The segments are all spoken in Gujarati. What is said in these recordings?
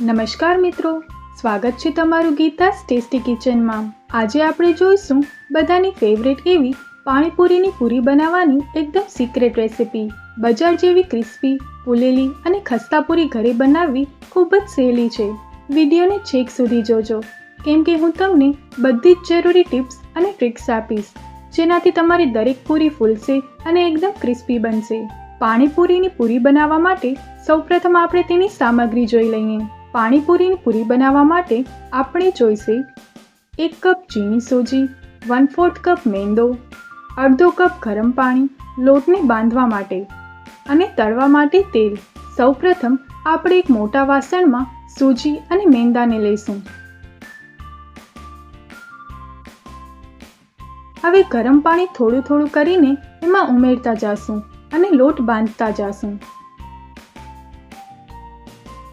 નમસ્કાર મિત્રો, સ્વાગત છે તમારું ગીતાસ ટેસ્ટી કિચનમાં આજે આપણે જોઈશું બધાની ફેવરેટ એવી પાણીપુરીની પૂરી બનાવવાની એકદમ સિક્રેટ રેસિપી બજાર જેવી ક્રિસ્પી ફૂલેલી અને ખસ્તા પૂરી ઘરે બનાવવી ખૂબ જ સહેલી છે. વિડીયોને છેક સુધી જોજો. કેમ કે હું તમને બધી જ જરૂરી ટિપ્સ અને ટ્રિક્સ આપીશ, જેનાથી તમારી દરેક પૂરી ફૂલશે અને એકદમ ક્રિસ્પી બનશે. પાણીપુરીની પૂરી બનાવવા માટે સૌપ્રથમ આપણે તેની સામગ્રી જોઈ લઈએ. પાણીપુરીની પૂરી બનાવવા માટે આપણે જોઈશે એક કપ ચીની સોજી વન ફોર્થ કપ મેંદો, અડધો કપ ગરમ પાણી, લોટને બાંધવા માટે અને તળવા માટે તેલ. સૌપ્રથમ આપણે એક મોટા વાસણમાં સૂજી અને મેંદાને લઈશું. હવે ગરમ પાણી થોડું થોડું કરીને એમાં ઉમેરતા જાશું. અને લોટ બાંધતા જાશું.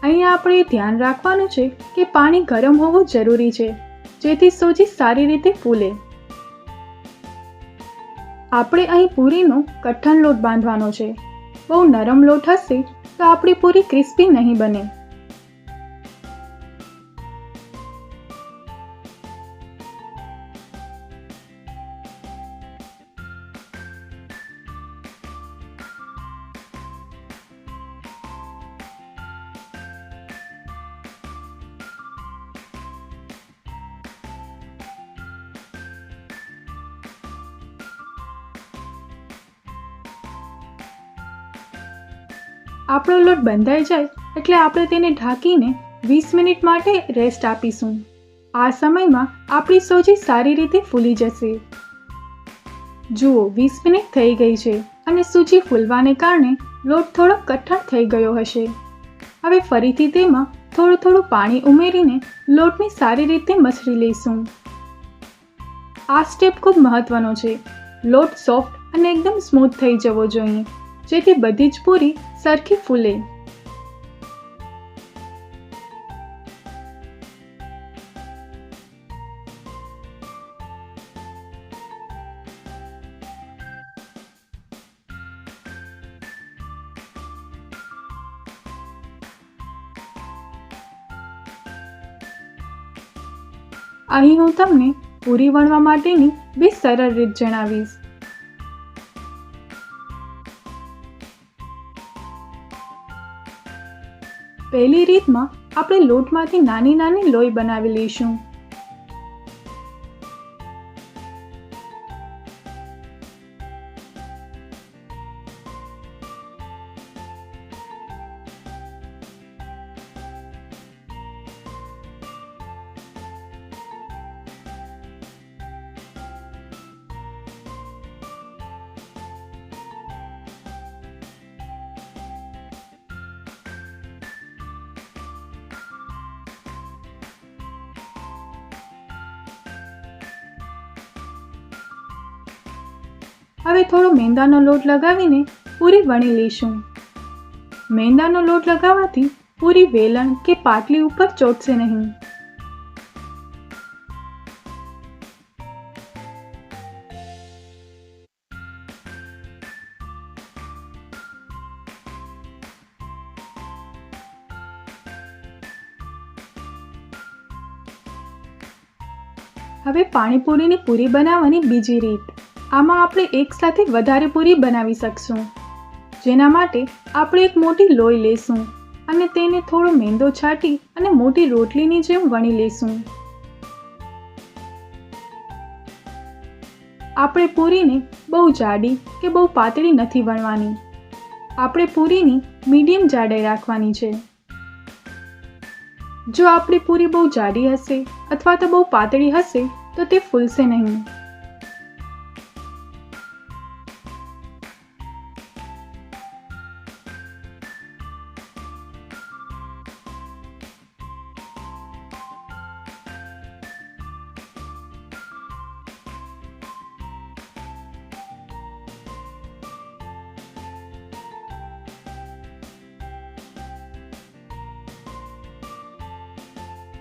અહીંયા આપણે ધ્યાન રાખવાનું છે કે પાણી ગરમ હોવું જરૂરી છે, જેથી સોજી સારી રીતે ફૂલે. આપણે અહીં પૂરીનો કઠણ લોટ બાંધવાનો છે. બહુ નરમ લોટ હશે તો આપણી પૂરી ક્રિસ્પી નહીં બને. આપણો લોટ બંધાઈ જાય એટલે આપણે તેને ઢાંકીને વીસ મિનિટ માટે રેસ્ટ આપીશું. આ સમયમાં આપણી સોજી સારી રીતે ફૂલી જશે. જુઓ, વીસ મિનિટ થઈ ગઈ છે અને સૂજી ફૂલવાને કારણે લોટ થોડો કઠણ થઈ ગયો હશે. હવે ફરીથી તેમાં થોડું થોડું પાણી ઉમેરીને લોટને સારી રીતે મસળી લઈશું. આ સ્ટેપ ખૂબ મહત્વનો છે. લોટ સોફ્ટ અને એકદમ સ્મૂથ થઈ જવો જોઈએ. જેથી બધી જ પૂરી સરખી ફૂલે. અહીં હું તમને પૂરી વણવા માટેની બે સરળ રીત જણાવીશ. પહેલી રીતમાં આપણે લોટમાંથી નાની નાની લોહી બનાવી લઈશું. હવે થોડો મેંદાનો લોટ લગાવીને પૂરી વણી લઈશું. મેંદાનો લોટ લગાવવાથી પૂરી વેલણ કે પાટલી ઉપર ચોટશે નહીં. હવે પાણીપુરીની પૂરી બનાવવાની બીજી રીત. આમાં આપણે એકસાથે વધારે પૂરી બનાવી શકશું. જેના માટે આપણે એક મોટી લોહી લઈશું અને તેને થોડો મેંદો છાંટી અને મોટી રોટલીની જેમ વણી લઈશું આપણે પૂરીને બહુ જાડી કે બહુ પાતળી નથી વણવાની. આપણે પૂરીની મીડિયમ જાડાઈ રાખવાની છે. જો આપણી પૂરી બહુ જાડી હશે અથવા તો બહુ પાતળી હશે, તો તે ફૂલશે નહીં.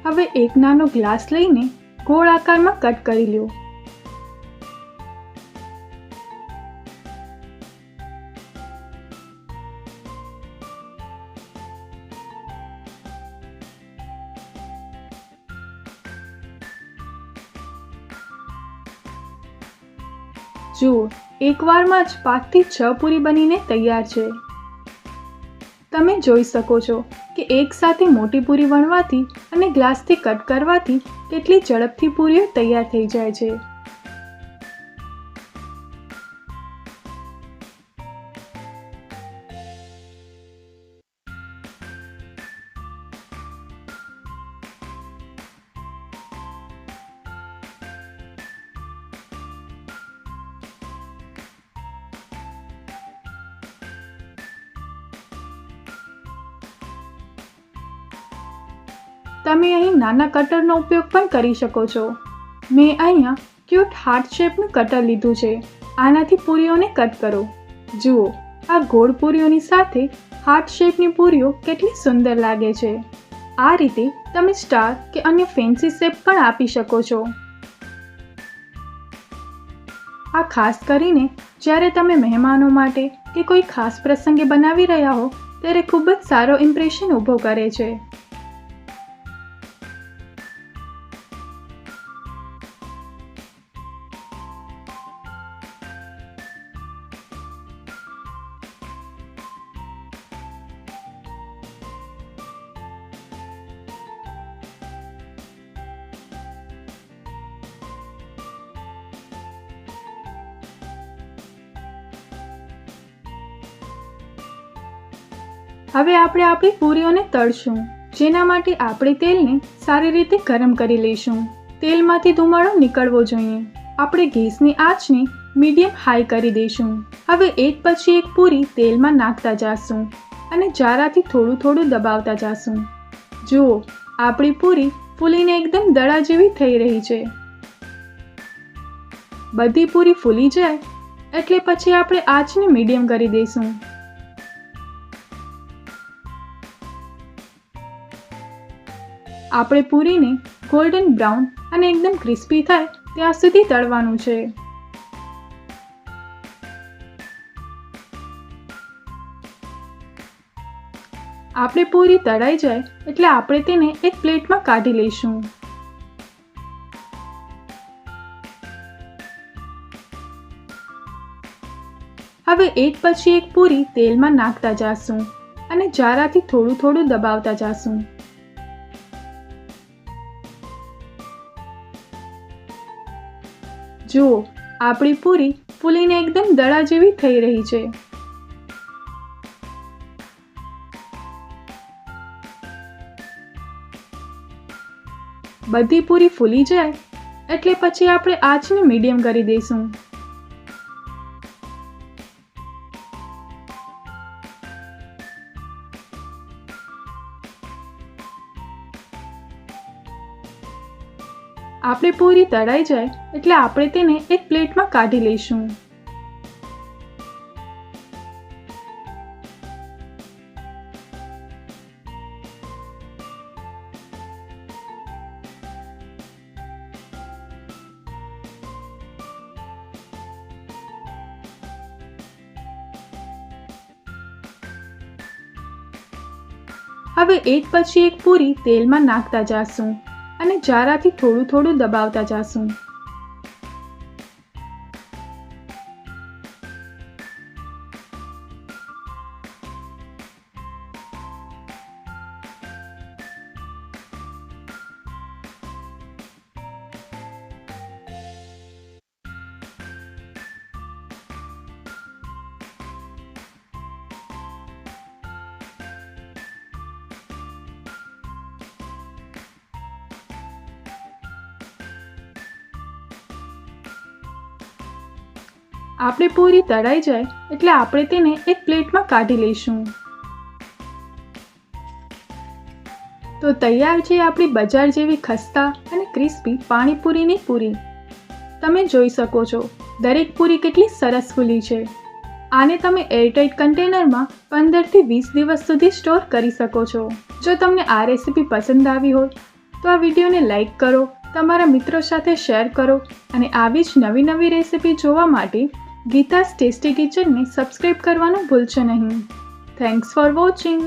હવે એક નાનો ગ્લાસ લઈને ગોળ આકારમાં કટ કરી લો જુઓ એક વારમાં જ પાંચથી છ પૂરી બનીને તૈયાર છે. તમે જોઈ શકો છો કે એક સાથે મોટી પૂરી વણવાથી અને ગ્લાસથી કટ કરવાથી કેટલી ઝડપથી પૂરીઓ તૈયાર થઈ જાય છે. તમે અહીં નાના કટરનો ઉપયોગ પણ કરી શકો છો. મેં અહીંયા ક્યુટ હાર્ટ શેપનું કટર લીધું છે. આનાથી પૂરીઓને કટ કરો. જુઓ, આ ગોળ પૂરીઓની સાથે હાર્ટ શેપની પૂરીઓ કેટલી સુંદર લાગે છે. આ રીતે તમે સ્ટાર કે અન્ય ફેન્સી શેપ પણ આપી શકો છો. આ ખાસ કરીને જ્યારે તમે મહેમાનો માટે કે કોઈ ખાસ પ્રસંગે બનાવી રહ્યા હો, ત્યારે ખૂબ જ સારો ઇમ્પ્રેશન ઊભો કરે છે. હવે આપણે આપણી પૂરીઓને તળશું, જેના માટે આપણે તેલને સારી રીતે ગરમ કરી લઈશું. તેલમાંથી ધુમાડો નીકળવો જોઈએ. આપણે ગેસની આંચને મીડિયમ હાઈ કરી દઈશું. હવે એક પછી એક પૂરી તેલમાં નાખતા જાશું અને જારાથી થોડું થોડું દબાવતા જાશું. જુઓ, આપણી પૂરી ફૂલીને એકદમ દડા જેવી થઈ રહી છે. બધી પૂરી ફૂલી જાય, એટલે પછી આપણે આંચને મીડિયમ કરી દઈશું. આપણે પૂરીને ગોલ્ડન બ્રાઉન અને એકદમ ક્રિસ્પી થાય ત્યાં સુધી તળવાનું છે. આપણે પૂરી તળાઈ જાય એટલે આપણે તેને એક પ્લેટમાં કાઢી લઈશું. હવે એક પછી એક પૂરી તેલમાં નાખતા જાશું અને જારાથી થોડું થોડું દબાવતા જાશું. જુઓ, આપણી પૂરી ફૂલીને એકદમ દડા જેવી થઈ રહી છે. બધી પૂરી ફૂલી જાય, એટલે પછી આપણે આંચને મીડિયમ કરી દઈશું. આપણે પૂરી તળાઈ જાય એટલે આપણે તેને એક પ્લેટમાં કાઢી લઈશું. હવે એક પછી એક પૂરી તેલમાં નાખતા જાશું. અને જારાથી થોડું થોડું દબાવતા જાશું. આપણે પૂરી તળાઈ જાય એટલે આપણે તેને એક પ્લેટમાં કાઢી લઈશું. તો તૈયાર છે આપણી બજાર જેવી ખસ્તા અને ક્રિસ્પી પાણીપુરીની પૂરી. તમે જોઈ શકો છો, દરેક પૂરી કેટલી સરસ ફૂલી છે. આને તમે એરટાઇટ કન્ટેનરમાં પંદરથી વીસ દિવસ સુધી સ્ટોર કરી શકો છો. જો તમને આ રેસીપી પસંદ આવી હોય, તો આ વિડીયોને લાઇક કરો, તમારા મિત્રો સાથે શેર કરો અને આવી જ નવી નવી રેસીપી જોવા માટે ગીતાસ ટેસ્ટી કિચનને સબસ્ક્રાઈબ કરવાનું ભૂલશો નહીં. Thanks for watching